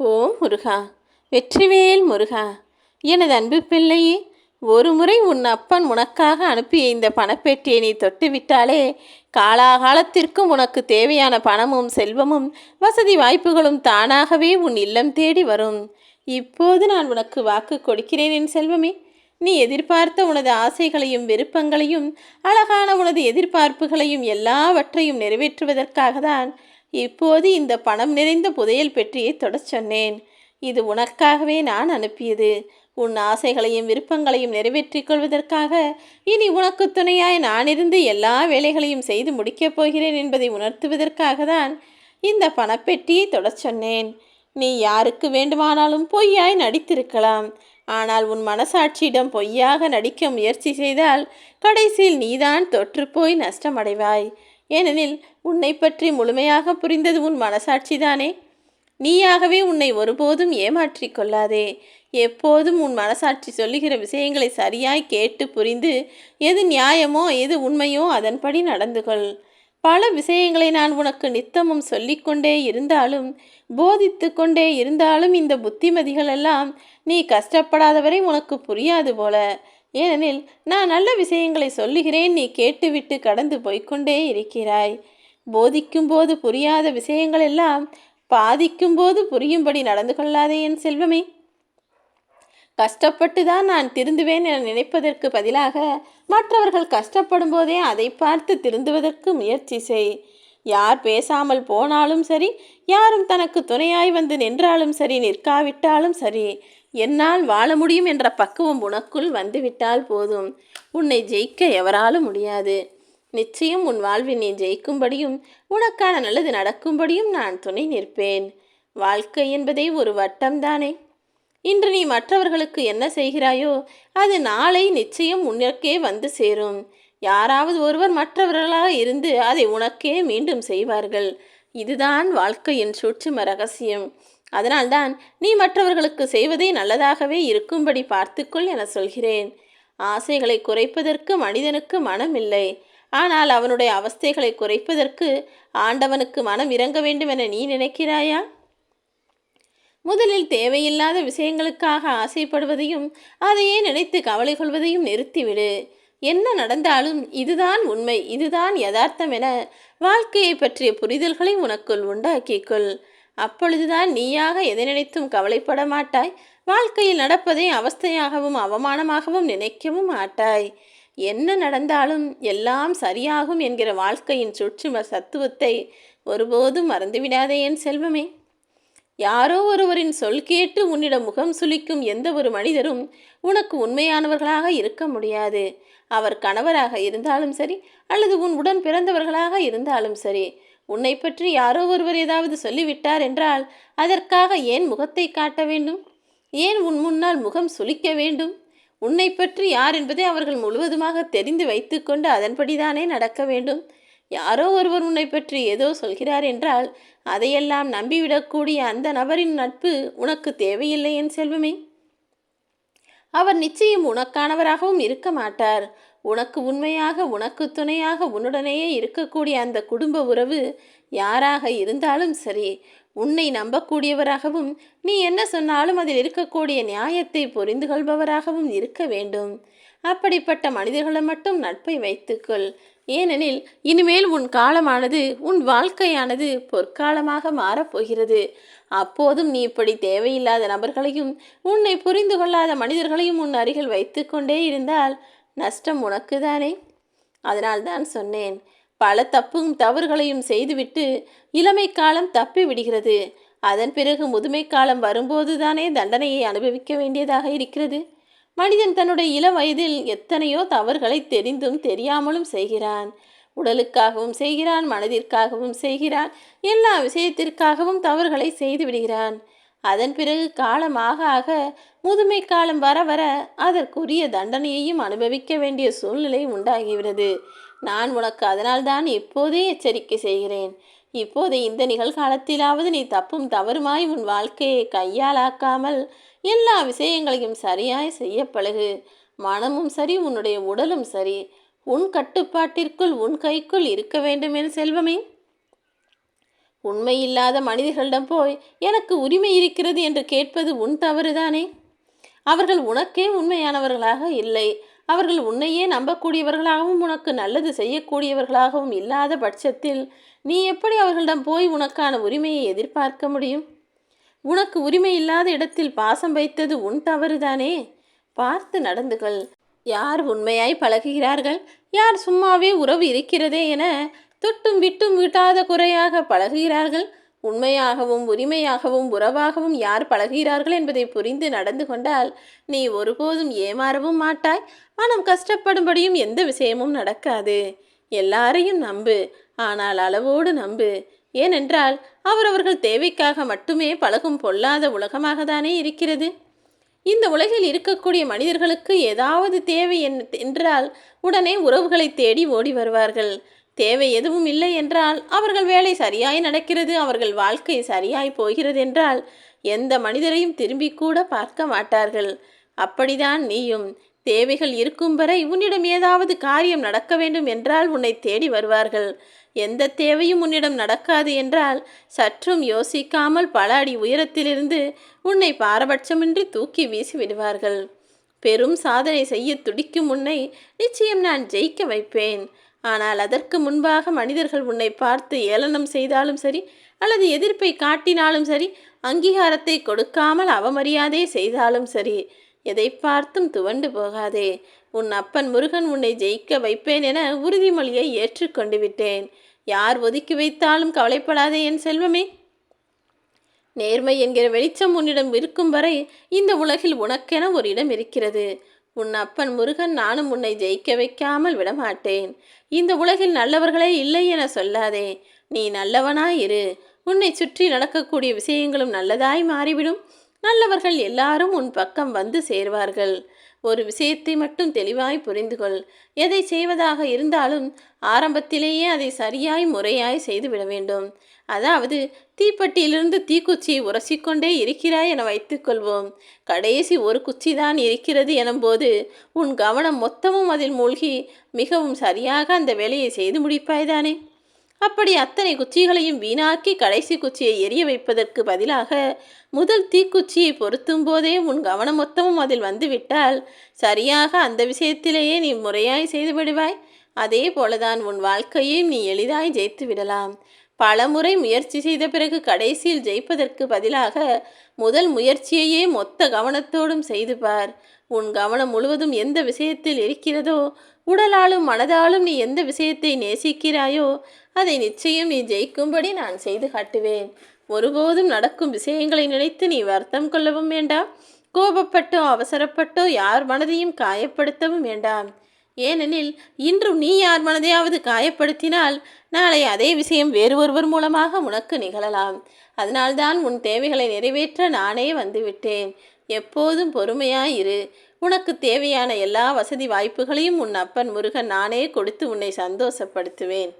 ஓ முருகா வெற்றிவேல் முருகா எனது அன்பு பிள்ளையே ஒரு முறை உன் அப்பன் உனக்காக அனுப்பிய இந்த பணப்பெட்டியை நீ தொட்டுவிட்டாலே காலாகாலத்திற்கும் உனக்கு தேவையான பணமும் செல்வமும் வசதி வாய்ப்புகளும் தானாகவே உன் இல்லம் தேடி வரும். இப்போது நான் உனக்கு வாக்கு கொடுக்கிறேன் என் செல்வமே. நீ எதிர்பார்த்த உனது ஆசைகளையும் விருப்பங்களையும் அழகான உனது எதிர்பார்ப்புகளையும் எல்லாவற்றையும் நிறைவேற்றுவதற்காக தான் இப்போது இந்த பணம் நிறைந்த புதையல் பெட்டியை தொடச் சொன்னேன். இது உனக்காகவே நான் அனுப்பியது. உன் ஆசைகளையும் விருப்பங்களையும் நிறைவேற்றிக் கொள்வதற்காக இனி உனக்கு துணையாய் நான் இருந்து எல்லா வேலைகளையும் செய்து முடிக்கப் போகிறேன் என்பதை உணர்த்துவதற்காக தான் இந்த பணப்பெட்டியை தொடச் சொன்னேன். நீ யாருக்கு வேண்டுமானாலும் பொய்யாய் நடித்திருக்கலாம். ஆனால் உன் மனசாட்சியிடம் பொய்யாக நடிக்க முயற்சி செய்தால் கடைசியில் நீதான் தொற்றுப்போய் நஷ்டமடைவாய். ஏனெனில் உன்னை பற்றி முழுமையாக புரிந்தது உன் மனசாட்சிதானே. நீயாகவே உன்னை ஒருபோதும் ஏமாற்றிக் கொள்ளாதே. எப்போதும் உன் மனசாட்சி சொல்லுகிற விஷயங்களை சரியாய் கேட்டு புரிந்து எது நியாயமோ எது உண்மையோ அதன்படி நடந்து கொள் பல விஷயங்களை நான் உனக்கு நித்தமும் சொல்லிக்கொண்டே இருந்தாலும் போதித்து கொண்டே இருந்தாலும் இந்த புத்திமதிகளெல்லாம் நீ கஷ்டப்படாதவரை உனக்கு புரியாது போல. ஏனெனில் நான் நல்ல விஷயங்களை சொல்லுகிறேன் நீ கேட்டுவிட்டு கடந்து போய்க்கொண்டே இருக்கிறாய். போதிக்கும் போது புரியாத விஷயங்கள் எல்லாம் பாதிக்கும் போது புரியும்படி நடந்து கொள்ளாதே என் செல்வமே. கஷ்டப்பட்டு தான் நான் திருந்துவேன் என நினைப்பதற்கு பதிலாக மற்றவர்கள் கஷ்டப்படும் போதே அதை பார்த்து திருந்துவதற்கு முயற்சி செய். யார் பேசாமல் போனாலும் சரி யாரும் தனக்கு துணையாய் வந்து நின்றாலும் சரி நிற்காவிட்டாலும் சரி என்னால் வாழ முடியும் என்ற பக்குவம் உனக்குள் வந்துவிட்டால் போதும். உன்னை ஜெயிக்க எவராலும் முடியாது. நிச்சயம் உன் வாழ்வில் நீ ஜெயிக்கும்படியும் உனக்கான நல்லது நடக்கும்படியும் நான் துணை நிற்பேன். வாழ்க்கை என்பதே ஒரு வட்டம்தானே இன்று நீ மற்றவர்களுக்கு என்ன செய்கிறாயோ அது நாளை நிச்சயம் உனக்கே வந்து சேரும். யாராவது ஒருவர் மற்றவர்களாக இருந்து அதை உனக்கே மீண்டும் செய்வார்கள். இதுதான் வாழ்க்கையின் சூட்சும ரகசியம். அதனால்தான் நீ மற்றவர்களுக்கு செய்வதே நல்லதாகவே இருக்கும்படி பார்த்துக்கொள் என சொல்கிறேன். ஆசைகளை குறைப்பதற்கு மனிதனுக்கு மனம் இல்லை. ஆனால் அவனுடைய அவஸ்தைகளை குறைப்பதற்கு ஆண்டவனுக்கு மனம் இறங்க வேண்டும் என நீ நினைக்கிறாயா? முதலில் தேவையில்லாத விஷயங்களுக்காக ஆசைப்படுவதையும் அதையே நினைத்து கவலை கொள்வதையும் நிறுத்திவிடு. என்ன நடந்தாலும் இதுதான் உண்மை இதுதான் யதார்த்தம் என வாழ்க்கையை பற்றிய புரிதல்களை உனக்குள் உண்டாக்கிக்கொள் அப்பொழுதுதான் நீயாக எதை நினைத்தும் கவலைப்பட மாட்டாய். வாழ்க்கையில் நடப்பதை அவஸ்தையாகவும் அவமானமாகவும் நினைக்கவும் மாட்டாய். என்ன நடந்தாலும் எல்லாம் சரியாகும் என்கிற வாழ்க்கையின் சுற்றும சத்துவத்தை ஒருபோதும் மறந்துவிடாதே என் செல்வமே. யாரோ ஒருவரின் சொல் கேட்டு உன்னிடம் முகம் சுளிக்கும் எந்த ஒரு மனிதரும் உனக்கு உண்மையானவர்களாக இருக்க முடியாது. அவர் கணவராக இருந்தாலும் சரி அல்லது உன் உடன் பிறந்தவர்களாக இருந்தாலும் சரி உன்னை பற்றி யாரோ ஒருவர் ஏதாவது சொல்லிவிட்டார் என்றால் அதற்காக ஏன் முகத்தை காட்ட வேண்டும்? ஏன் உன் முன்னால் முகம் சுளிக்க வேண்டும்? உன்னை பற்றி யார் என்பதை அவர்கள் முழுவதுமாக தெரிந்து வைத்துக்கொண்டு அதன்படிதானே நடக்க வேண்டும்? யாரோ ஒருவர் உன்னை பற்றி ஏதோ சொல்கிறார் என்றால் அதையெல்லாம் நம்பிவிடக்கூடிய அந்த நபரின் நட்பு உனக்கு தேவையில்லை என் செல்வமே. அவர் நிச்சயம் உனக்கானவராகவும் இருக்க மாட்டார். உனக்கு உண்மையாக உனக்கு துணையாக உன்னுடனேயே இருக்கக்கூடிய அந்த குடும்ப உறவு யாராக இருந்தாலும் சரி உன்னை நம்பக்கூடியவராகவும் நீ என்ன சொன்னாலும் அதில் இருக்கக்கூடிய நியாயத்தை புரிந்து கொள்பவராகவும் இருக்க வேண்டும். அப்படிப்பட்ட மனிதர்களை மட்டும் நட்பை வைத்துக்கொள். ஏனெனில் இனிமேல் உன் காலமானது உன் வாழ்க்கையானது பொற்காலமாக மாறப்போகிறது. அப்போதும் நீ இப்படி தேவையில்லாத நபர்களையும் உன்னை புரிந்து கொள்ளாத மனிதர்களையும் உன் அருகில் வைத்துக்கொண்டே இருந்தால் நஷ்டம் உனக்கு தானே அதனால்தான் சொன்னேன். பல தப்பும் தவறுகளையும் செய்துவிட்டு இளமை காலம் தப்பி விடுகிறது. அதன் பிறகு முதுமை காலம் வரும்போது தானே தண்டனையை அனுபவிக்க வேண்டியதாக இருக்கிறது? மனிதன் தன்னுடைய இள வயதில் எத்தனையோ தவறுகளை தெரிந்தும் தெரியாமலும் செய்கிறான். உடலுக்காகவும் செய்கிறான் மனதிற்காகவும் செய்கிறான் எல்லா விஷயத்திற்காகவும் தவறுகளை செய்து விடுகிறான் அதன் பிறகு காலமாக ஆக முதுமை காலம் வர வர அதற்குரிய தண்டனையையும் அனுபவிக்க வேண்டிய சூழ்நிலை உண்டாகிவிடுது நான் உனக்கு அதனால்தான் இப்போதே எச்சரிக்கை செய்கிறேன். இப்போது இந்த நிகழ்காலத்திலாவது நீ தப்பும் தவறுமாய் உன் வாழ்க்கையை கையாலாக்காமல் எல்லா விஷயங்களையும் சரியாய் செய்ய பழகு மனமும் சரி உன்னுடைய உடலும் சரி. உன் கட்டுப்பாட்டிற்குள் உன் கைக்குள் இருக்க வேண்டும் செல்வமே. உண்மையில்லாத மனிதர்களிடம் போய் எனக்கு உரிமை இருக்கிறது என்று கேட்பது உன் தவறுதானே? அவர்கள் உனக்கே உண்மையானவர்களாக இல்லை. அவர்கள் உன்னையே நம்பக்கூடியவர்களாகவும் உனக்கு நல்லது செய்யக்கூடியவர்களாகவும் இல்லாத பட்சத்தில் நீ எப்படி அவர்களிடம் போய் உனக்கான உரிமையை எதிர்பார்க்க முடியும்? உனக்கு உரிமை இல்லாத இடத்தில் பாசம் வைத்தது உன் தவறுதானே? பார்த்து நடந்துகள். யார் உண்மையாய் பழகுகிறார்கள்? யார் சும்மாவே உறவு இருக்கிறதே என தொட்டும் விட்டும் விட்டாத குறையாக பழகுகிறார்கள். உண்மையாகவும் உரிமையாகவும் உறவாகவும் யார் பழகுகிறார்கள் என்பதை புரிந்து நடந்து கொண்டால் நீ ஒருபோதும் ஏமாறவும் மாட்டாய். மனம் கஷ்டப்படும்படியும் எந்த விஷயமும் நடக்காது. எல்லாரையும் நம்பு. ஆனால் அளவோடு நம்பு. ஏனென்றால் அவரவர்கள் தேவைக்காக மட்டுமே பழகும் பொல்லாத உலகமாக தானே இருக்கிறது. இந்த உலகில் இருக்கக்கூடிய மனிதர்களுக்கு ஏதாவது தேவை என்- என்றால் உடனே உறவுகளை தேடி ஓடி வருவார்கள். தேவை எதுவும் இல்லை என்றால் அவர்கள் வேலை சரியாய் நடக்கிறது அவர்கள் வாழ்க்கை சரியாய் போகிறது என்றால் எந்த மனிதரையும் திரும்பி கூட பார்க்க மாட்டார்கள். அப்படிதான் நீயும். தேவைகள் இருக்கும் வரை உன்னிடம் ஏதாவது காரியம் நடக்க வேண்டும் என்றால் உன்னை தேடி வருவார்கள். எந்த தேவையும் உன்னிடம் நடக்காது என்றால் சற்றும் யோசிக்காமல் பல அடி உயரத்திலிருந்து உன்னை பாரபட்சமின்றி தூக்கி வீசி விடுவார்கள். பெரும் சாதனை செய்ய துடிக்கும் உன்னை நிச்சயம் நான் ஜெயிக்க வைப்பேன். ஆனால் அதற்கு முன்பாக மனிதர்கள் உன்னை பார்த்து ஏளனம் செய்தாலும் சரி அல்லது எதிர்ப்பை காட்டினாலும் சரி அங்கீகாரத்தை கொடுக்காமல் அவமரியாதை செய்தாலும் சரி எதை பார்த்தும் துவண்டு போகாதே. உன் அப்பன் முருகன் உன்னை ஜெயிக்க வைப்பேன் என உறுதிமொழியை ஏற்றுக்கொண்டு விட்டேன். யார் ஒதுக்கி வைத்தாலும் கவலைப்படாதே என் செல்வமே. நேர்மை என்கிற வெளிச்சம் உன்னிடம் இருக்கும் வரை இந்த உலகில் உனக்கென ஒரு இடம் இருக்கிறது. உன் அப்பன் முருகன் நானும் உன்னை ஜெயிக்க வைக்காமல் விடமாட்டேன். இந்த உலகில் நல்லவர்களே இல்லை என சொல்லாதே. நீ நல்லவனாயிரு உன்னை சுற்றி நடக்கக்கூடிய விஷயங்களும் நல்லதாய் மாறிவிடும். நல்லவர்கள் எல்லாரும் உன் பக்கம் வந்து சேர்வார்கள். ஒரு விஷயத்தை மட்டும் தெளிவாய் புரிந்து கொள் எதை செய்வதாக இருந்தாலும் ஆரம்பத்திலேயே அதை சரியாய் முறையாய் செய்துவிட வேண்டும். அதாவது தீப்பெட்டியிலிருந்து தீக்குச்சியை உரசிக்கொண்டே இருக்கிறாய் என வைத்துக்கொள்வோம். கடைசி ஒரு குச்சி தான் இருக்கிறது எனும்போது உன் கவனம் மொத்தமும் அதில் மூழ்கி மிகவும் சரியாக அந்த வேலையை செய்து முடிப்பாய்தானே? அப்படி அத்தனை குச்சிகளையும் வீணாக்கி கடைசி குச்சியை எரிய வைப்பதற்கு பதிலாக முதல் தீக்குச்சியை பொருத்தும் போதே உன் கவனம் மொத்தமும் அதில் வந்துவிட்டால் சரியாக அந்த விஷயத்திலேயே நீ முறையாய் செய்து விடுவாய். அதே போலதான் உன் வாழ்க்கையையும் நீ எளிதாய் ஜெயித்து விடலாம். பல முறை முயற்சி செய்த பிறகு கடைசியில் ஜெயிப்பதற்கு பதிலாக முதல் முயற்சியையே மொத்த கவனத்தோடும் செய்து பார். உன் கவனம் முழுவதும் எந்த விஷயத்தில் இருக்கிறதோ உடலாலும் மனதாலும் நீ எந்த விஷயத்தை நேசிக்கிறாயோ அதை நிச்சயம் நீ ஜெயிக்கும்படி நான் செய்து காட்டுவேன். ஒருபோதும் நடக்கும் விஷயங்களை நினைத்து நீ வருத்தம் கொள்ளவும் வேண்டாம். கோபப்பட்டோ அவசரப்பட்டோ யார் மனதையும் காயப்படுத்தவும் வேண்டாம். ஏனெனில் இன்று நீ யார் மனதையாவது காயப்படுத்தினால் நாளை அதே விஷயம் வேறு ஒருவர் மூலமாக உனக்கு நிகழலாம். அதனால்தான் உன் தேவைகளை நிறைவேற்ற நானே வந்துவிட்டேன். எப்போதும் பொறுமையாயிரு உனக்கு தேவையான எல்லா வசதி வாய்ப்புகளையும் உன் அப்பன் முருகன் நானே கொடுத்து உன்னை சந்தோஷப்படுத்துவேன்.